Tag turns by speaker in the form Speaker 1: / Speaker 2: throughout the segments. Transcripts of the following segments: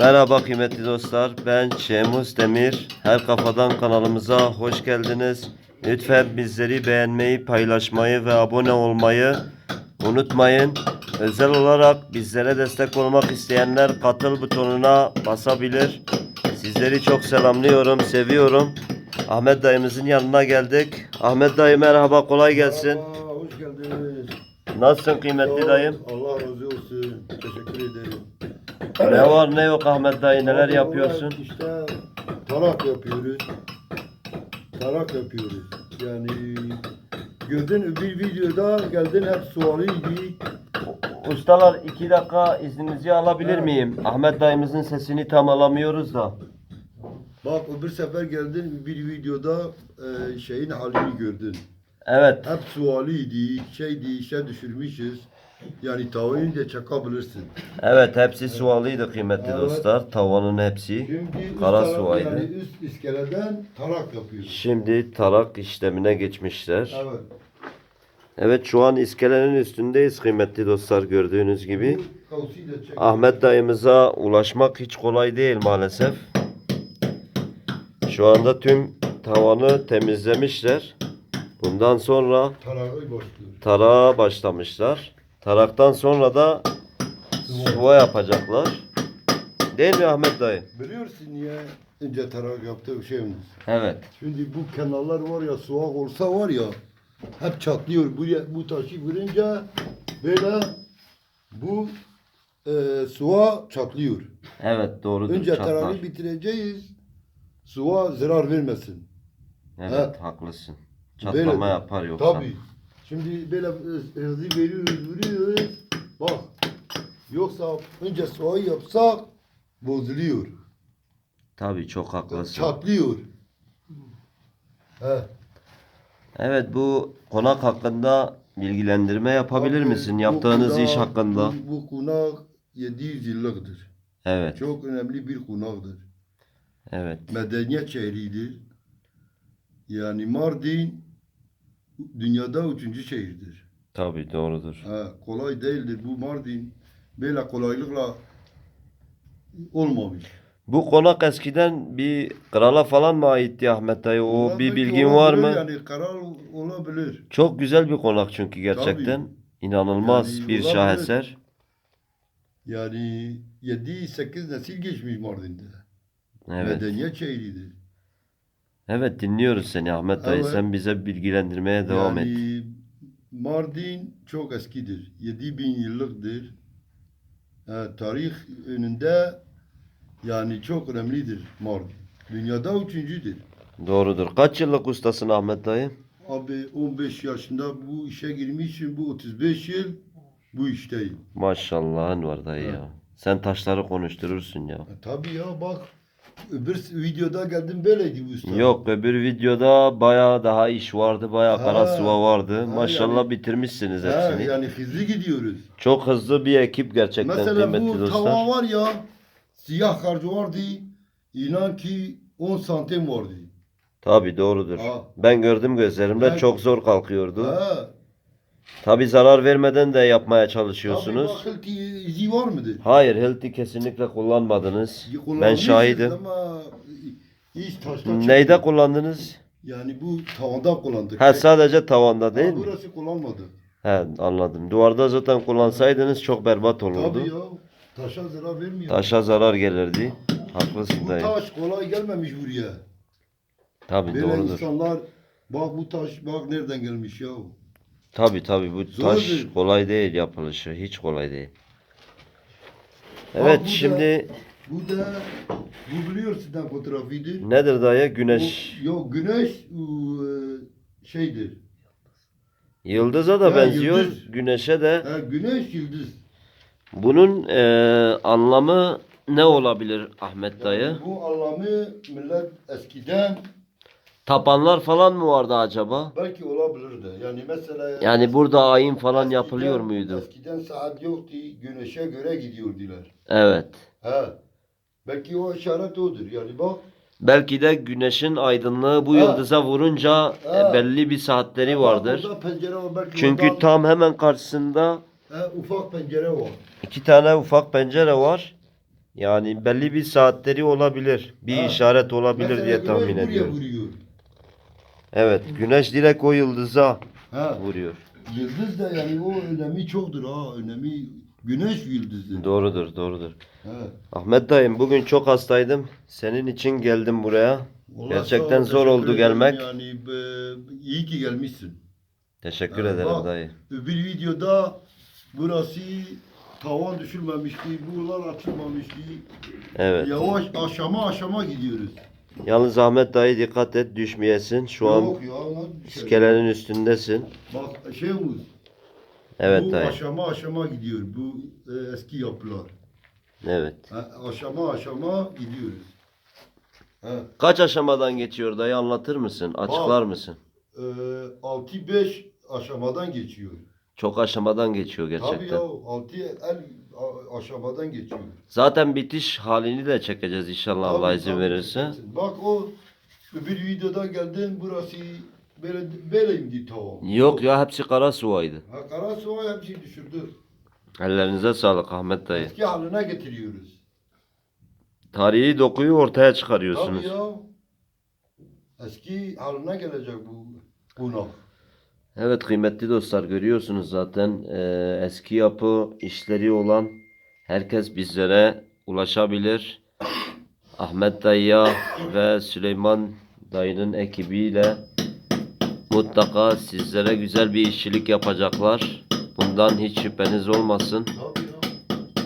Speaker 1: Merhaba kıymetli dostlar. Ben Şemus Demir. Her Kafadan kanalımıza hoş geldiniz. Lütfen bizleri beğenmeyi, paylaşmayı ve abone olmayı unutmayın. Özel olarak bizlere destek olmak isteyenler katıl butonuna basabilir. Sizleri çok selamlıyorum, seviyorum. Ahmet dayımızın yanına geldik. Ahmet dayı merhaba, kolay gelsin.
Speaker 2: Merhaba, hoş geldiniz.
Speaker 1: Nasılsın kıymetli dayım?
Speaker 2: Allah razı olsun. Teşekkür ederim.
Speaker 1: Ne var ne yok Ahmet dayı, neler
Speaker 2: Abi,
Speaker 1: yapıyorsun?
Speaker 2: İşte tarak yapıyoruz. Tarak yapıyoruz. Yani gördün bir videoda geldin hep sualıydı.
Speaker 1: Ustalar iki dakika izninizi alabilir
Speaker 2: Evet.
Speaker 1: miyim? Ahmet dayımızın sesini tam alamıyoruz da.
Speaker 2: Bak o bir sefer geldin bir videoda e, şeyin halini gördün.
Speaker 1: Evet.
Speaker 2: Hep sualıydı, şeydi, işe düşürmüşüz. Yani tavayı da çakabilirsin.
Speaker 1: Evet hepsi sualıydı kıymetli
Speaker 2: Evet.
Speaker 1: dostlar. Tavanın hepsi.
Speaker 2: Şimdi üst
Speaker 1: Kara
Speaker 2: taraf-
Speaker 1: suaydı.
Speaker 2: Yani üst iskeleden tarak yapıyoruz.
Speaker 1: Şimdi tarak işlemine geçmişler.
Speaker 2: Evet.
Speaker 1: Evet şu an iskelenin üstündeyiz kıymetli dostlar gördüğünüz gibi. Ahmet dayımıza ulaşmak hiç kolay değil maalesef. Şu anda tüm tavanı temizlemişler. Bundan sonra
Speaker 2: Tarağı
Speaker 1: tarağa başlamışlar. Taraktan sonra da suva yapacaklar. Değil mi Ahmet dayı?
Speaker 2: Biliyorsun niye önce tarak yaptığı şeyimiz.
Speaker 1: Evet.
Speaker 2: Şimdi bu kenarlar var ya suak olsa var ya hep çatlıyor. Buraya bu taşı vurunca böyle bu e, suğa çatlıyor.
Speaker 1: Evet doğrudur.
Speaker 2: Önce
Speaker 1: çatlar.
Speaker 2: tarağı bitireceğiz. Suğa zarar vermesin.
Speaker 1: Evet haklısın. Çatlama
Speaker 2: Böyle-
Speaker 1: yapar yoksa.
Speaker 2: Tabii. Şimdi böyle e, hızlı veriyoruz, vuruyoruz. Bak. Yoksa önce suayı yapsak bozuluyor.
Speaker 1: Tabii çok haklısın.
Speaker 2: Çatlıyor. He.
Speaker 1: Evet bu konak hakkında bilgilendirme yapabilir
Speaker 2: Abi,
Speaker 1: misin?
Speaker 2: bu
Speaker 1: Yaptığınız
Speaker 2: konak-
Speaker 1: iş hakkında.
Speaker 2: Bu, bu konak 700 yıllıktır.
Speaker 1: Evet.
Speaker 2: Çok önemli bir konaktır.
Speaker 1: Evet.
Speaker 2: Medeniyet şehridir. Yani Mardin dünyada üçüncü şehirdir.
Speaker 1: Tabii doğrudur.
Speaker 2: Ha, kolay değildir. Bu Mardin böyle kolaylıkla olmamış.
Speaker 1: Bu konak eskiden bir krala falan mı aitti Ahmet dayı? O
Speaker 2: Vallahi
Speaker 1: bir bilgin var mı?
Speaker 2: olabilir Yani karar olabilir.
Speaker 1: Çok güzel bir konak çünkü gerçekten. İnanılmaz
Speaker 2: Yani
Speaker 1: bir
Speaker 2: olabilir.
Speaker 1: şaheser.
Speaker 2: Yani 7-8 nesil geçmiş Mardin'de.
Speaker 1: Evet.
Speaker 2: Medeniyet şehridir.
Speaker 1: Evet dinliyoruz seni Ahmet dayı.
Speaker 2: Evet.
Speaker 1: Sen bize bilgilendirmeye devam et.
Speaker 2: yani Mardin çok eskidir. 7000 yıllıktır. Ha, tarih önünde yani çok önemlidir Mardin. Dünyada üçüncüdür.
Speaker 1: Doğrudur. Kaç yıllık ustasın Ahmet dayı?
Speaker 2: Abi 15 yaşında bu işe girmişim. Bu 35 yıl bu işteyim.
Speaker 1: Maşallahın var dayı ya. Sen taşları konuşturursun ya.
Speaker 2: Ha, tabii ya bak öbür videoda geldim böyleydi bu usta.
Speaker 1: Yok öbür videoda bayağı daha iş vardı. Bayağı
Speaker 2: Ha,
Speaker 1: kara sıva vardı.
Speaker 2: ha,
Speaker 1: Maşallah
Speaker 2: yani-
Speaker 1: bitirmişsiniz
Speaker 2: Ha,
Speaker 1: hepsini.
Speaker 2: yani hızlı gidiyoruz.
Speaker 1: Çok hızlı bir ekip gerçekten
Speaker 2: Mesela
Speaker 1: kıymetli
Speaker 2: bu
Speaker 1: dostlar.
Speaker 2: tava var ya siyah karcı vardı. İnan ki 10 santim vardı.
Speaker 1: Tabii doğrudur.
Speaker 2: Ha.
Speaker 1: Ben gördüm gözlerimde
Speaker 2: Ben-
Speaker 1: çok zor kalkıyordu.
Speaker 2: Ha.
Speaker 1: Tabii zarar vermeden de yapmaya
Speaker 2: Tabii
Speaker 1: çalışıyorsunuz.
Speaker 2: bakıl ki izi var mıdır?
Speaker 1: Hayır Hilti kesinlikle kullanmadınız. Ben şahidim.
Speaker 2: Ama
Speaker 1: Neyde kullandınız?
Speaker 2: Yani bu tavanda kullandık.
Speaker 1: Ha sadece tavanda değil mi?
Speaker 2: Burası kullanmadı.
Speaker 1: He anladım. Duvarda zaten kullansaydınız çok berbat
Speaker 2: Tabii
Speaker 1: olurdu.
Speaker 2: ya. Taşa zarar vermiyor.
Speaker 1: Taşa zarar gelirdi. Haklısın
Speaker 2: bu
Speaker 1: dayı.
Speaker 2: taş kolay gelmemiş buraya.
Speaker 1: Tabii
Speaker 2: Böyle
Speaker 1: doğrudur.
Speaker 2: insanlar bak bu taş bak nereden gelmiş ya.
Speaker 1: Tabii tabii bu
Speaker 2: Zordur.
Speaker 1: taş kolay değil yapılışı. Hiç kolay değil. Evet
Speaker 2: bu da-
Speaker 1: şimdi
Speaker 2: Bu da bu biliyorsun da fotoğrafıydı.
Speaker 1: nedir dayı? Güneş.
Speaker 2: Bu- yok güneş bu, e, şeydir.
Speaker 1: Yıldıza da
Speaker 2: Ya,
Speaker 1: benziyor.
Speaker 2: yıldız.
Speaker 1: Güneşe de.
Speaker 2: Ha, güneş yıldız.
Speaker 1: Bunun e, anlamı ne olabilir Ahmet dayı?
Speaker 2: Yani bu anlamı millet eskiden
Speaker 1: Tapanlar falan mı vardı acaba?
Speaker 2: belki olabilirdi. Yani mesela
Speaker 1: Yani burada ayin falan
Speaker 2: eskiden-
Speaker 1: yapılıyor muydu?
Speaker 2: Eskiden saat yoktu. Güneşe göre gidiyordular.
Speaker 1: Evet.
Speaker 2: Ha. Belki o işaret odur. Yani bak
Speaker 1: Belki de güneşin aydınlığı bu
Speaker 2: Ha.
Speaker 1: yıldıza vurunca
Speaker 2: Ha.
Speaker 1: e, belli bir saatleri vardır.
Speaker 2: orada pencere var. Belki
Speaker 1: Çünkü
Speaker 2: oradan,
Speaker 1: tam hemen karşısında
Speaker 2: ha, ufak pencere var.
Speaker 1: iki tane ufak pencere var. Yani belli bir saatleri olabilir. Bir
Speaker 2: Ha.
Speaker 1: işaret olabilir
Speaker 2: Mesela
Speaker 1: diye
Speaker 2: güneş
Speaker 1: tahmin
Speaker 2: buraya
Speaker 1: ediyorum.
Speaker 2: vuruyor.
Speaker 1: Evet, güneş direkt o yıldıza
Speaker 2: Ha.
Speaker 1: vuruyor.
Speaker 2: Yıldız da yani o önemi çoktur ha. Önemi güneş yıldızı.
Speaker 1: Doğrudur, doğrudur.
Speaker 2: Ha.
Speaker 1: Ahmet dayım bugün çok hastaydım. Senin için geldim buraya.
Speaker 2: Vallahi
Speaker 1: Gerçekten
Speaker 2: ol,
Speaker 1: zor
Speaker 2: teşekkür
Speaker 1: oldu
Speaker 2: ederim.
Speaker 1: gelmek.
Speaker 2: Yani e, iyi ki gelmişsin.
Speaker 1: Teşekkür
Speaker 2: Ha,
Speaker 1: ederim
Speaker 2: bak,
Speaker 1: dayı.
Speaker 2: Bir videoda burası tavan düşülmemişti, buralar açılmamıştı.
Speaker 1: Evet.
Speaker 2: Yavaş aşama aşama gidiyoruz.
Speaker 1: Yalnız Ahmet dayı dikkat et düşmeyesin. Şu an
Speaker 2: Yok ya, bir şey?
Speaker 1: iskelenin üstündesin.
Speaker 2: Bak şey bu.
Speaker 1: Evet dayı.
Speaker 2: aşama aşama gidiyor. Bu e, eski yapılar.
Speaker 1: Evet.
Speaker 2: Ha, aşama aşama gidiyoruz. Ha,
Speaker 1: Kaç aşamadan geçiyor dayı anlatır mısın? Açıklar mısın?
Speaker 2: e, 6-5 aşamadan geçiyor.
Speaker 1: Çok aşamadan geçiyor
Speaker 2: Tabii
Speaker 1: gerçekten.
Speaker 2: ya 6 el aşamadan geçiyor.
Speaker 1: Zaten bitiş halini de çekeceğiz inşallah Allah
Speaker 2: Tabii,
Speaker 1: izin
Speaker 2: tabii.
Speaker 1: verirse.
Speaker 2: Bak o bir videoda geldin burası böyle böyleydi tavan.
Speaker 1: Yok ya hepsi kara suvaydı.
Speaker 2: Ha, kara soğuk hepsi düşürdü.
Speaker 1: Ellerinize sağlık Ahmet dayı.
Speaker 2: Eski haline getiriyoruz.
Speaker 1: Tarihi dokuyu ortaya çıkarıyorsunuz.
Speaker 2: Tabii ya. Eski haline gelecek bu buna.
Speaker 1: Evet kıymetli dostlar görüyorsunuz zaten eee, eski yapı işleri olan herkes bizlere ulaşabilir. Ahmet dayıya ve Süleyman dayının ekibiyle mutlaka sizlere güzel bir işçilik yapacaklar. Bundan hiç şüpheniz olmasın.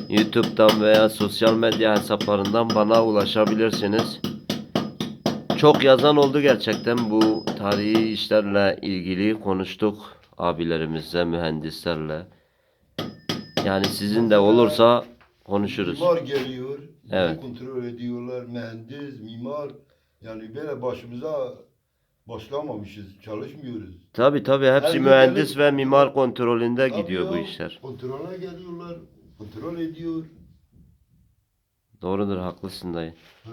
Speaker 1: YouTube'dan veya sosyal medya hesaplarından bana ulaşabilirsiniz. Çok yazan oldu gerçekten bu tarihi işlerle ilgili konuştuk abilerimizle, mühendislerle. Yani sizin de olursa konuşuruz.
Speaker 2: Mimar geliyor.
Speaker 1: Evet.
Speaker 2: kontrol ediyorlar. Mühendis, mimar. Yani böyle başımıza başlamamışız. Çalışmıyoruz.
Speaker 1: Tabi tabi hepsi
Speaker 2: Her
Speaker 1: mühendis
Speaker 2: gelip-
Speaker 1: ve mimar kontrolünde
Speaker 2: Tabii
Speaker 1: gidiyor bu
Speaker 2: ya,
Speaker 1: işler.
Speaker 2: Kontrole geliyorlar. Kontrol ediyor.
Speaker 1: Doğrudur haklısın dayı.
Speaker 2: Ha.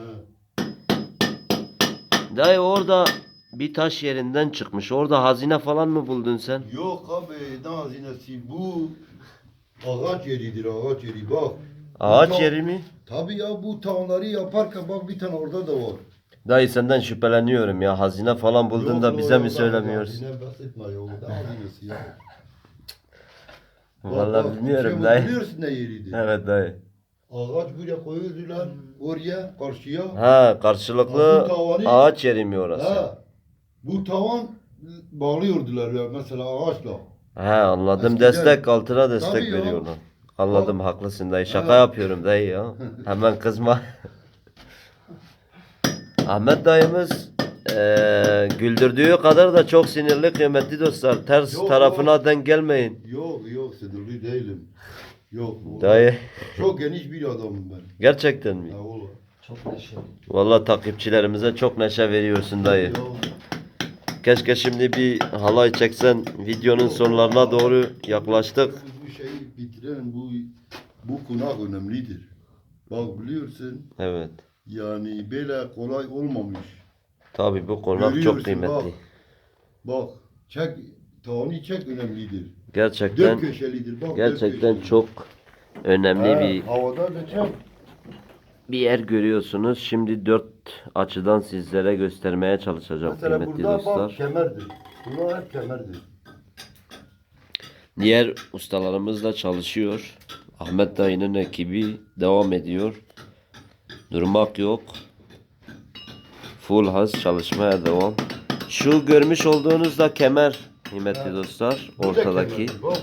Speaker 1: Dayı orada bir taş yerinden çıkmış. Orada hazine falan mı buldun sen?
Speaker 2: Yok abi ne hazinesi bu ağaç yeridir ağaç yeri bak.
Speaker 1: Ağaç yeri mi?
Speaker 2: Tabii ya bu tavanları yaparken bak bir tane orada da var.
Speaker 1: Dayı senden şüpheleniyorum ya. Hazine falan buldun
Speaker 2: Yok,
Speaker 1: da bize
Speaker 2: yok,
Speaker 1: mi
Speaker 2: bak,
Speaker 1: söylemiyorsun?
Speaker 2: Hazine bahsetme ya o hazinesi ya. Bak,
Speaker 1: Vallahi
Speaker 2: bak,
Speaker 1: bilmiyorum
Speaker 2: şey,
Speaker 1: dayı.
Speaker 2: Biliyorsun ne yeridir.
Speaker 1: Evet dayı.
Speaker 2: Ağaç buraya koyuyordular oraya karşıya.
Speaker 1: Ha karşılıklı
Speaker 2: Ha, tavanı-
Speaker 1: ağaç yeri mi orası?
Speaker 2: Ha. Bu tavan bağlıyordular ya mesela ağaçla.
Speaker 1: He anladım.
Speaker 2: Eskiden-
Speaker 1: Destek altına destek
Speaker 2: Tabii ya.
Speaker 1: veriyorlar. Anladım haklısın dayı. Şaka
Speaker 2: Ha.
Speaker 1: yapıyorum dayı ya. Hemen kızma. Ahmet dayımız eee, güldürdüğü kadar da çok sinirli kıymetli dostlar. Ters
Speaker 2: Yok,
Speaker 1: tarafına denk gelmeyin.
Speaker 2: Yok yok sinirli değilim. Yok.
Speaker 1: Dayı
Speaker 2: Çok geniş bir adamım ben.
Speaker 1: gerçekten mi?
Speaker 2: Ya oğlum.
Speaker 3: Çok neşeli.
Speaker 1: Vallahi takipçilerimize çok neşe veriyorsun dayı.
Speaker 2: Ya,
Speaker 1: Keşke şimdi bir halay çeksen videonun sonlarına doğru yaklaştık.
Speaker 2: Bu, şeyi bitiren bu bu konak önemlidir. Bak biliyorsun
Speaker 1: Evet.
Speaker 2: yani böyle kolay olmamış.
Speaker 1: Tabii bu konak çok kıymetli.
Speaker 2: bak. Bak çek tavani çek önemlidir. Dört
Speaker 1: Gerçekten
Speaker 2: köşelidir. Bak,
Speaker 1: gerçekten çok önemli
Speaker 2: Ha,
Speaker 1: bir
Speaker 2: havada
Speaker 1: bir yer görüyorsunuz. Şimdi dört açıdan sizlere göstermeye çalışacağım
Speaker 2: Mesela
Speaker 1: kıymetli
Speaker 2: burada
Speaker 1: dostlar.
Speaker 2: bak kemerdir. Bunlar hep kemerdir.
Speaker 1: Diğer ustalarımız da çalışıyor. Ahmet dayının ekibi devam ediyor. Durmak yok. Full haz çalışmaya devam. Şu görmüş olduğunuz da kemer kıymetli dostlar.
Speaker 2: Bu da
Speaker 1: Ortadaki.
Speaker 2: kemerdir. Bak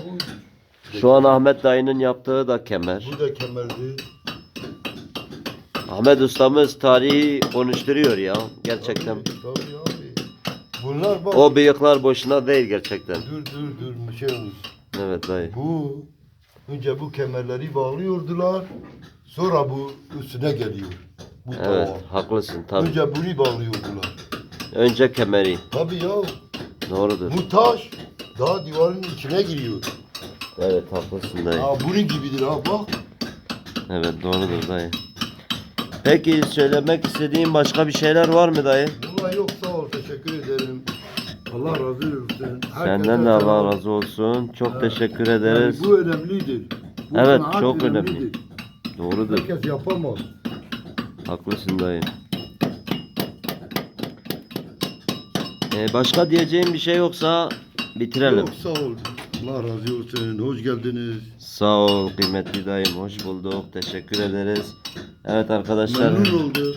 Speaker 2: bu,
Speaker 1: Şu an Ahmet dayının yaptığı da kemer.
Speaker 2: bu da kemerdir.
Speaker 1: Ahmet ustamız tarihi konuşturuyor ya. Gerçekten.
Speaker 2: Tabii, tabii abi. Bunlar bak.
Speaker 1: O bıyıklar boşuna değil gerçekten.
Speaker 2: Dur dur dur bir şey olmuş.
Speaker 1: Evet dayı.
Speaker 2: Bu önce bu kemerleri bağlıyordular. Sonra bu üstüne geliyor. Bu
Speaker 1: Evet
Speaker 2: tavan.
Speaker 1: haklısın tabii.
Speaker 2: Önce bunu bağlıyordular.
Speaker 1: Önce kemeri.
Speaker 2: Tabii ya.
Speaker 1: Doğrudur.
Speaker 2: Bu taş daha divarın içine giriyor.
Speaker 1: Evet haklısın dayı.
Speaker 2: Ha bunun gibidir ha bak.
Speaker 1: Evet doğrudur dayı. Peki söylemek istediğin başka bir şeyler var mı dayı?
Speaker 2: Vallahi yok sağ ol teşekkür ederim. Allah razı olsun. Herkese
Speaker 1: Senden de
Speaker 2: selam.
Speaker 1: Allah razı olsun. Çok
Speaker 2: Ha.
Speaker 1: teşekkür
Speaker 2: Yani
Speaker 1: ederiz.
Speaker 2: bu önemlidir. Bu
Speaker 1: Evet,
Speaker 2: kanaat
Speaker 1: çok
Speaker 2: önemlidir.
Speaker 1: Doğrudur.
Speaker 2: Herkes yapamaz.
Speaker 1: Haklısın dayı. Ee, başka diyeceğim bir şey yoksa bitirelim.
Speaker 2: Çok sağ ol. Allah razı olsun. Hoş geldiniz.
Speaker 1: Sağ ol kıymetli dayım. Hoş bulduk. Teşekkür ederiz. Evet arkadaşlar.
Speaker 2: Memnun oldu.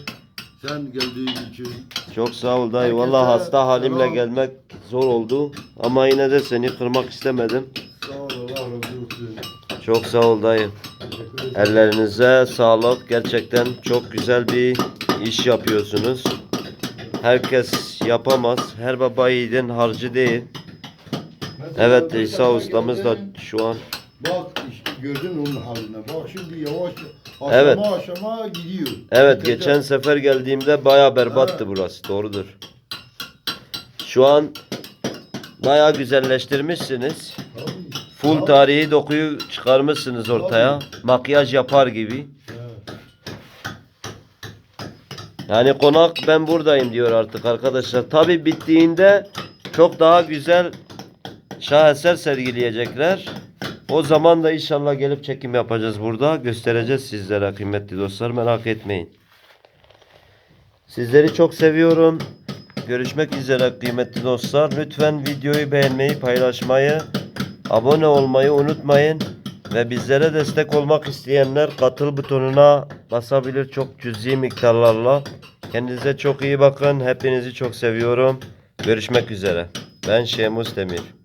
Speaker 2: Sen geldiğin için.
Speaker 1: Çok sağ ol dayı.
Speaker 2: Herkese
Speaker 1: Vallahi hasta halimle
Speaker 2: selam.
Speaker 1: gelmek zor oldu. Ama yine de seni kırmak istemedim.
Speaker 2: Sağ ol. Allah razı olsun.
Speaker 1: Çok sağ ol dayı. Ellerinize sağlık. Gerçekten çok güzel bir iş yapıyorsunuz. Herkes yapamaz. Her baba yiğidin harcı değil. Evet İsa ustamız da şu an
Speaker 2: Bak işte gördün onun haline. Bak şimdi yavaş aşama
Speaker 1: Evet.
Speaker 2: aşama gidiyor.
Speaker 1: Evet
Speaker 2: Geçen-
Speaker 1: geçen sefer geldiğimde baya berbattı burası. Doğrudur. Şu an baya güzelleştirmişsiniz.
Speaker 2: Tabii.
Speaker 1: Full
Speaker 2: Tabii.
Speaker 1: tarihi dokuyu çıkarmışsınız ortaya. Makyaj yapar gibi.
Speaker 2: Evet.
Speaker 1: Yani konak ben buradayım diyor artık arkadaşlar. Tabi bittiğinde çok daha güzel şaheser sergileyecekler. O zaman da inşallah gelip çekim yapacağız burada. Göstereceğiz sizlere kıymetli dostlar. Merak etmeyin. Sizleri çok seviyorum. Görüşmek üzere kıymetli dostlar. Lütfen videoyu beğenmeyi, paylaşmayı, abone olmayı unutmayın. Ve bizlere destek olmak isteyenler katıl butonuna basabilir çok cüzi miktarlarla. Kendinize çok iyi bakın. Hepinizi çok seviyorum. Görüşmek üzere. Ben Şemus Demir.